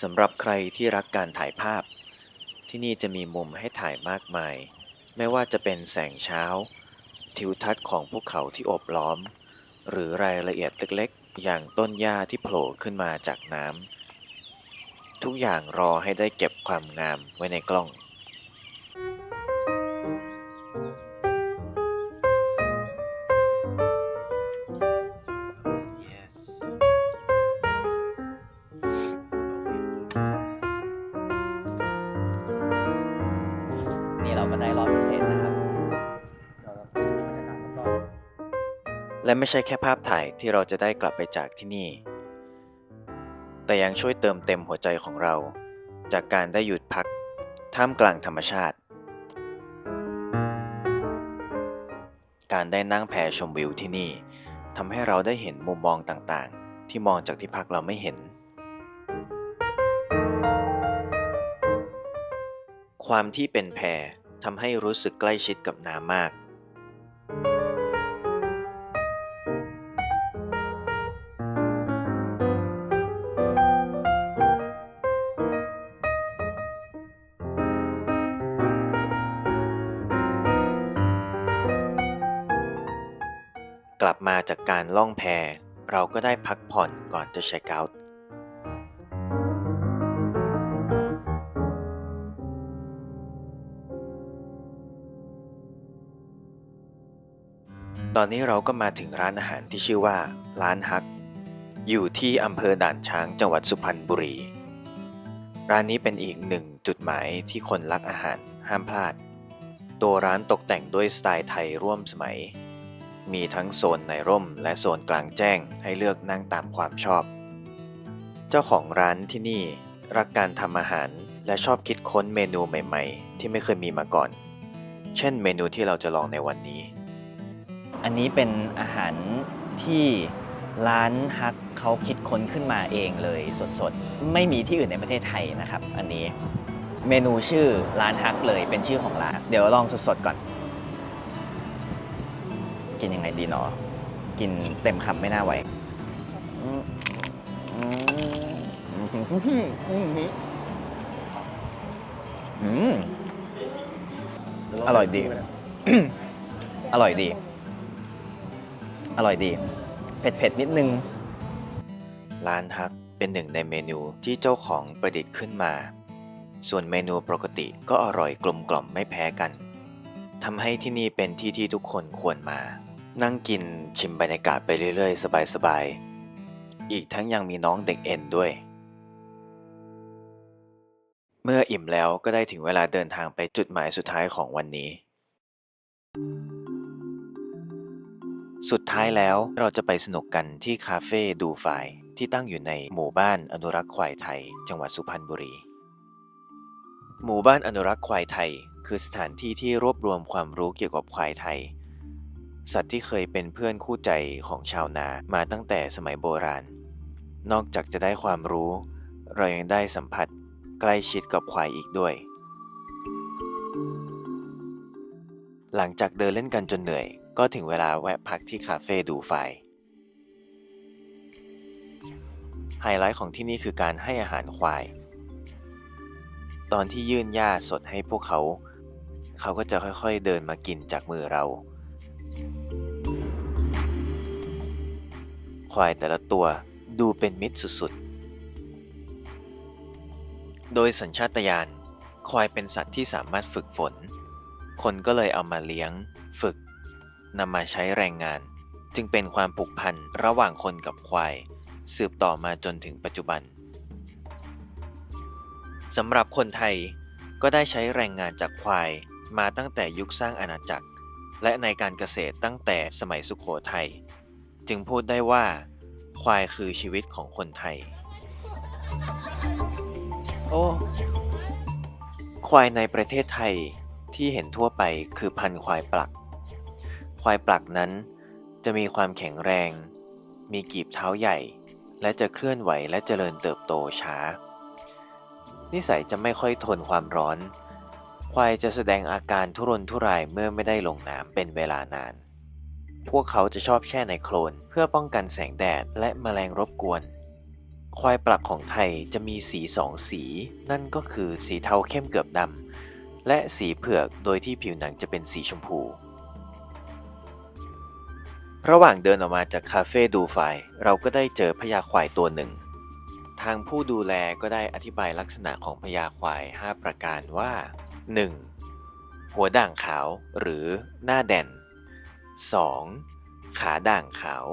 สำหรับใครที่รักการถ่ายภาพ ที่นี่จะมีมุมให้ถ่ายมากมาย ไม่ว่าจะเป็นแสงเช้า ทิวทัศน์ของภูเขาที่โอบล้อม หรือรายละเอียดเล็กๆ อย่างต้นหญ้าที่โผล่ขึ้นมาจากน้ำทุกอย่างรอให้ได้เก็บความงามไว้ในกล้อง นี่เราก็ได้รอบพิเศษนะครับ และไม่ใช่แค่ภาพถ่ายที่เราจะได้กลับไปจากที่นี่ แต่ยังช่วยเติมเต็มหัวใจของเรา จากการได้หยุดพักท่ามกลางธรรมชาติ การได้นั่งแพชมวิวที่นี่ทำให้เราได้เห็นมุมมองต่างๆ ที่มองจากที่พักเราไม่เห็น ความที่เป็นแพร ทำให้รู้สึกใกล้ชิดกับน้ำมาก กลับมาจากการล่องแพเราก็ได้พักผ่อนก่อนจะเช็คเอาท์ ตอนนี้เราก็มาถึงร้านอาหารที่ชื่อว่า ร้านฮัก อยู่ที่อำเภอด่านช้างจังหวัดสุพรรณบุรี ร้านนี้เป็นอีกหนึ่งจุดหมายที่คนรักอาหารห้ามพลาด ตัวร้านตกแต่งด้วยสไตล์ไทยร่วมสมัย มีทั้งโซนในร่มและโซนกลางแจ้งให้เลือกนั่งตามความชอบ เจ้าของร้านที่นี่รักการทำอาหารและชอบคิดค้นเมนูใหม่ ๆ ที่ไม่เคยมีมาก่อน เช่นเมนูที่เราจะลองในวันนี้ อันนี้เป็นอาหารที่ร้านฮักเขาคิดค้นขึ้นมาเองเลยสดๆ ไม่มีที่อื่นในประเทศไทยนะครับ อันนี้เมนูชื่อร้านฮักเลยเป็นชื่อของร้าน เดี๋ยวลองสดๆก่อน กินยังไงดีเนาะกินเต็มคำไม่น่าไหวอืมอืมอืมอร่อยดี อร่อยดี อร่อยดี เผ็ดๆ นิดนึง ร้านฮักเป็นหนึ่งในเมนูที่เจ้าของประดิษฐ์ขึ้นมา ส่วนเมนูปกติก็อร่อยกลมกล่อมไม่แพ้กันทำให้ที่นี่เป็นที่ที่ทุกคนควรมา นั่งกินชิมบรรยากาศไปเรื่อย ๆ สบายๆ อีกทั้งยังมีน้องเด็กเอ็นด้วย เมื่ออิ่มแล้วก็ได้ถึงเวลาเดินทางไปจุดหมายสุดท้ายของวันนี้ สุดท้ายแล้วเราจะไปสนุกกันที่คาเฟ่ดูไฟที่ตั้งอยู่ในหมู่บ้านอนุรักษ์ควายไทย จังหวัดสุพรรณบุรี หมู่บ้านอนุรักษ์ควายไทย คือสถานที่ที่รวบรวมความรู้เกี่ยวกับควายไทย สัตว์ที่เคยเป็นเพื่อนคู่ใจของชาวนามาตั้งแต่สมัยโบราณ นอกจากจะได้ความรู้ เรายังได้สัมผัสใกล้ชิดกับควายอีกด้วย หลังจากเดินเล่นกันจนเหนื่อย ก็ถึงเวลาแวะพักที่คาเฟ่ดูไฟ ไฮไลท์ของที่นี่คือการให้อาหารควาย ตอนที่ยื่นหญ้าสดให้พวกเขา เขาก็จะค่อยๆเดินมากินจากมือเรา ควายแต่ละตัวดูเป็นมิตรสุดๆ โดยสัญชาตญาณควายเป็นสัตว์ที่สามารถฝึกฝน คนก็เลยเอามาเลี้ยง ฝึก นำมาใช้แรงงาน จึงเป็นความผูกพันระหว่างคนกับควาย สืบต่อมาจนถึงปัจจุบันสำหรับคนไทยก็ได้ใช้แรงงานจากควายมาตั้งแต่ยุคสร้างอาณาจักร และในการเกษตรตั้งแต่สมัยสุขโขทัยจึงพูดได้ว่า ควายคือชีวิตของคนไทย โอ้ควายในประเทศไทยที่เห็นทั่วไปคือพันควายปลัก ควายปลักนั้น จะมีความแข็งแรง มีกีบเท้าใหญ่ และจะเคลื่อนไหวและเจริญเติบโตช้า นิสัยจะไม่ค่อยทนความร้อน ควายจะแสดงอาการทุรนทุรายเมื่อไม่ได้ลงน้ำเป็นเวลานาน พวกเขาจะชอบแช่ในโคลนเพื่อป้องกันแสงแดดและแมลงรบกวน ควายปลักของไทยจะมีสีสองสี นั่นก็คือสีเทาเข้มเกือบดำและสีเผือกโดยที่ผิวหนังจะเป็นสีชมพู ระหว่างเดินออกมาจากคาเฟ่ดูไฟ เราก็ได้เจอพญาควายตัวหนึ่ง ทางผู้ดูแลก็ได้อธิบายลักษณะของพญาควาย 5 ประการว่า 1. หัวด่างขาวหรือหน้าแด่น 2. ขาด่างขาว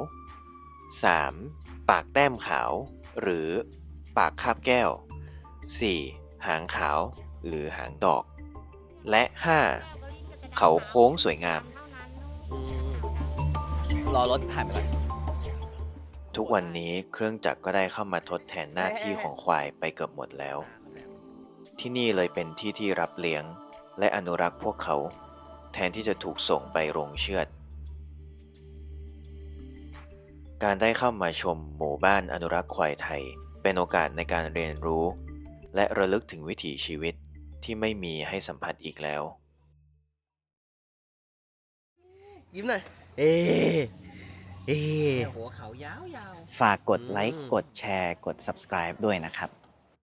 3. ปากแต้มขาว หรือปากคาบแก้ว 4. หางขาว หรือหางดอก และ 5. เขาโค้งสวยงาม รอรถผ่านไปก่อนทุกวันนี้เครื่องจักรก็ได้เข้ามาทดแทนหน้าที่ของควายไปเกือบหมดแล้ว ที่นี่เลยเป็นที่ที่รับเลี้ยง และอนุรักษ์พวกเขา แทนที่จะถูกส่งไปโรงเชือด การได้เข้ามาชมหมู่บ้านอนุรักษ์ควายไทย เป็นโอกาสในการเรียนรู้ และระลึกถึงวิถีชีวิตที่ไม่มีให้สัมผัสอีกแล้ว ยิ้มหน่อยเอ๊ เอ๊หัวเขายาวฝากกดไลค์อืมกดแชร์ กด subscribe ด้วยนะครับ